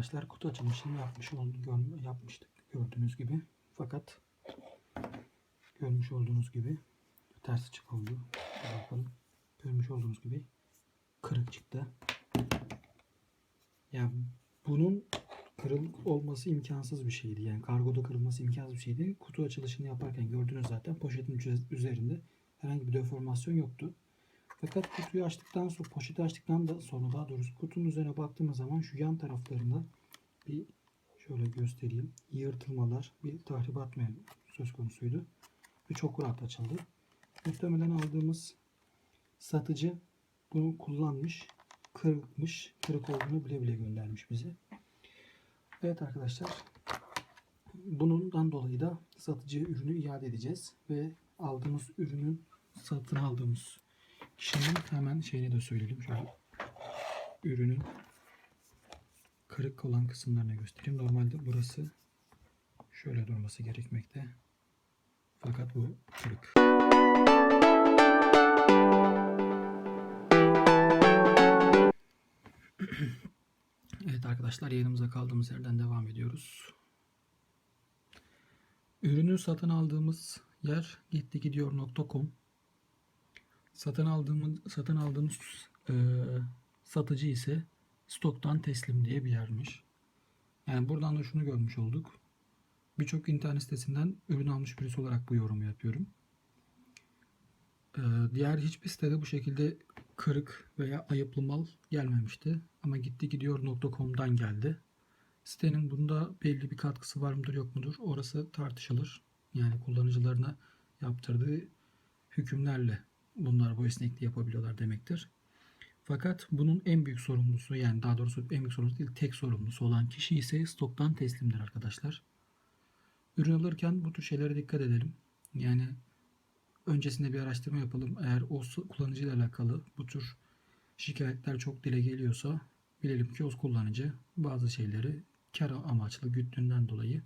arkadaşlar kutu açılışını yapmış ol- gör- yapmıştık gördüğünüz gibi. Fakat görmüş olduğunuz gibi ters çık oldu. Bakalım. Görmüş olduğunuz gibi kırık çıktı. Yani bunun kırık olması imkansız bir şeydi. Yani kargoda kırılması imkansız bir şeydi. Kutu açılışını yaparken gördünüz zaten poşetin üze- üzerinde herhangi bir deformasyon yoktu. Fakat kutuyu açtıktan sonra, poşeti açtıktan da sonra daha doğrusu kutunun üzerine baktığımız zaman şu yan taraflarında bir şöyle göstereyim. Yırtılmalar, bir tahribat söz konusuydu. Ve çok rahat açıldı. Muhtemelen aldığımız satıcı bunu kullanmış, kırıkmış, kırık olduğunu bile bile göndermiş bize. Evet arkadaşlar, bundan dolayı da satıcıya ürünü iade edeceğiz ve aldığımız ürünün satın aldığımız kişinin hemen şeyini de söyleyelim. Şöyle ürünün kırık olan kısımlarını göstereyim. Normalde burası şöyle durması gerekmekte. Fakat bu kırık. Evet arkadaşlar yayınımıza kaldığımız yerden devam ediyoruz. Ürünü satın aldığımız yer gittigidiyor.com. Satın aldığımız satın aldığımız e, satıcı ise stoktan teslim diye bir yermiş. Yani buradan da şunu görmüş olduk. Birçok internet sitesinden ürün almış birisi olarak bu yorumu yapıyorum. E, diğer hiçbir sitede bu şekilde kırık veya ayıplı mal gelmemişti. Ama gittigidiyor.com'dan geldi. Sitenin bunda belli bir katkısı var mıdır yok mudur orası tartışılır. Yani kullanıcılarına yaptırdığı hükümlerle bunlar bu esnekliği yapabiliyorlar demektir. Fakat bunun en büyük sorumlusu yani daha doğrusu en büyük sorumlusu değil tek sorumlusu olan kişi ise stoktan teslimdir arkadaşlar. Ürün alırken bu tür şeylere dikkat edelim. Yani öncesinde bir araştırma yapalım. Eğer o kullanıcıyla alakalı bu tür şikayetler çok dile geliyorsa bilelim ki o kullanıcı bazı şeyleri kar amaçlı güttüğünden dolayı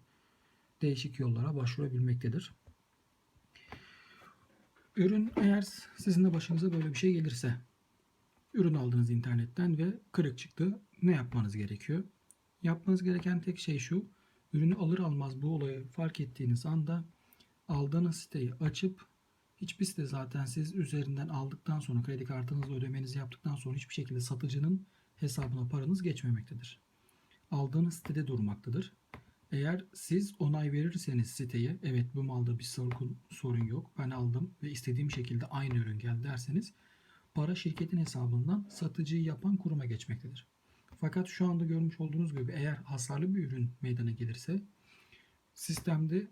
değişik yollara başvurabilmektedir. Ürün eğer sizin de başınıza böyle bir şey gelirse ürün aldınız internetten ve kırık çıktı. Ne yapmanız gerekiyor? Yapmanız gereken tek şey şu. Ürünü alır almaz bu olayı fark ettiğiniz anda aldığınız siteyi açıp hiçbir site zaten siz üzerinden aldıktan sonra kredi kartınızla ödemenizi yaptıktan sonra hiçbir şekilde satıcının hesabına paranız geçmemektedir. Aldığınız sitede durmaktadır. Eğer siz onay verirseniz siteye evet bu malda bir sorun, sorun yok ben aldım ve istediğim şekilde aynı ürün geldi derseniz para şirketin hesabından satıcıyı yapan kuruma geçmektedir. Fakat şu anda görmüş olduğunuz gibi eğer hasarlı bir ürün meydana gelirse sistemde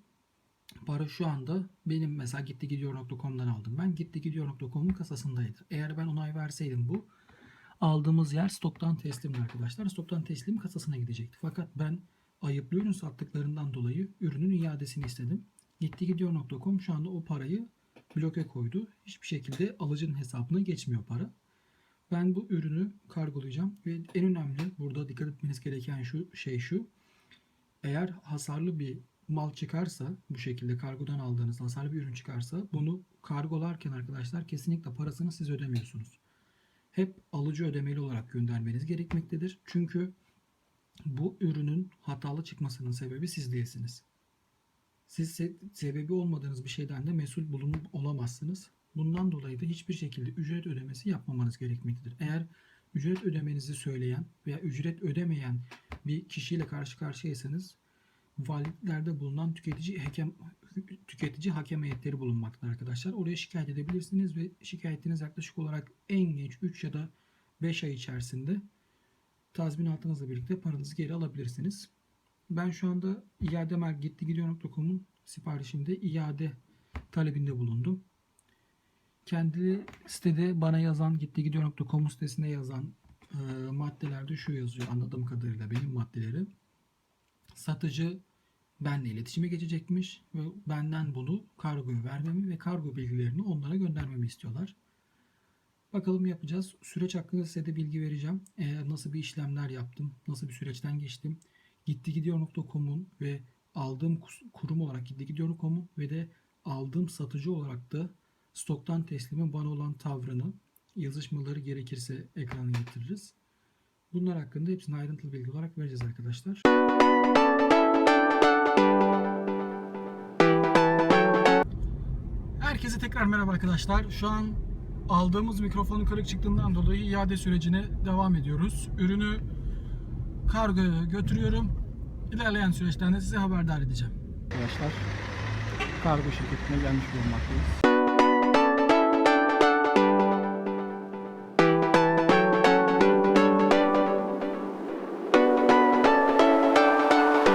para şu anda benim mesela gittigidiyor.com'dan aldım. Ben gittigidiyor.com'un kasasındaydı. Eğer ben onay verseydim bu aldığımız yer stoktan teslim arkadaşlar. Stoktan teslim kasasına gidecekti. Fakat ben ayıplı ürün sattıklarından dolayı ürünün iadesini istedim. Gittigidiyor.com şu anda o parayı bloke koydu. Hiçbir şekilde alıcının hesabına geçmiyor para. Ben bu ürünü kargolayacağım ve en önemli burada dikkat etmeniz gereken şu şey şu. Eğer hasarlı bir mal çıkarsa bu şekilde kargodan aldığınız hasarlı bir ürün çıkarsa bunu kargolarken arkadaşlar kesinlikle parasını siz ödemiyorsunuz. Hep alıcı ödemeli olarak göndermeniz gerekmektedir. Çünkü bu ürünün hatalı çıkmasının sebebi siz değilsiniz. Siz se- sebebi olmadığınız bir şeyden de mesul bulunup olamazsınız. Bundan dolayı da hiçbir şekilde ücret ödemesi yapmamanız gerekmektedir. Eğer ücret ödemenizi söyleyen veya ücret ödemeyen bir kişiyle karşı karşıyaysanız valiliklerde bulunan tüketici hakem tüketici hakem heyetleri bulunmaktadır arkadaşlar. Oraya şikayet edebilirsiniz ve şikayetiniz yaklaşık olarak en geç 3 ya da 5 ay içerisinde tazminatınızla birlikte paranızı geri alabilirsiniz. Ben şu anda iademel gittigidiyor.com'un siparişimde iade talebinde bulundum. Kendi sitede bana yazan gittigidiyor.com sitesine yazan e, maddelerde şu yazıyor anladığım kadarıyla benim maddeleri. Satıcı benle iletişime geçecekmiş ve benden bunu kargoya vermemi ve kargo bilgilerini onlara göndermemi istiyorlar. Bakalım yapacağız. Süreç hakkında size de bilgi vereceğim. Eğer nasıl bir işlemler yaptım, nasıl bir süreçten geçtim. Gittigidiyor.com'un ve aldığım kurum olarak Gittigidiyor.com'un ve de aldığım satıcı olarak da stoktan teslimin bana olan tavrını, yazışmaları gerekirse ekrana getiririz. Bunlar hakkında hepsini ayrıntılı bilgi olarak vereceğiz arkadaşlar. Herkese tekrar merhaba arkadaşlar. Şu an aldığımız mikrofonun kırık çıktığından dolayı iade sürecine devam ediyoruz. Ürünü kargoya götürüyorum. İlerleyen süreçten de size haberdar edeceğim. Arkadaşlar kargo şirketine gelmiş bulunmaktayız.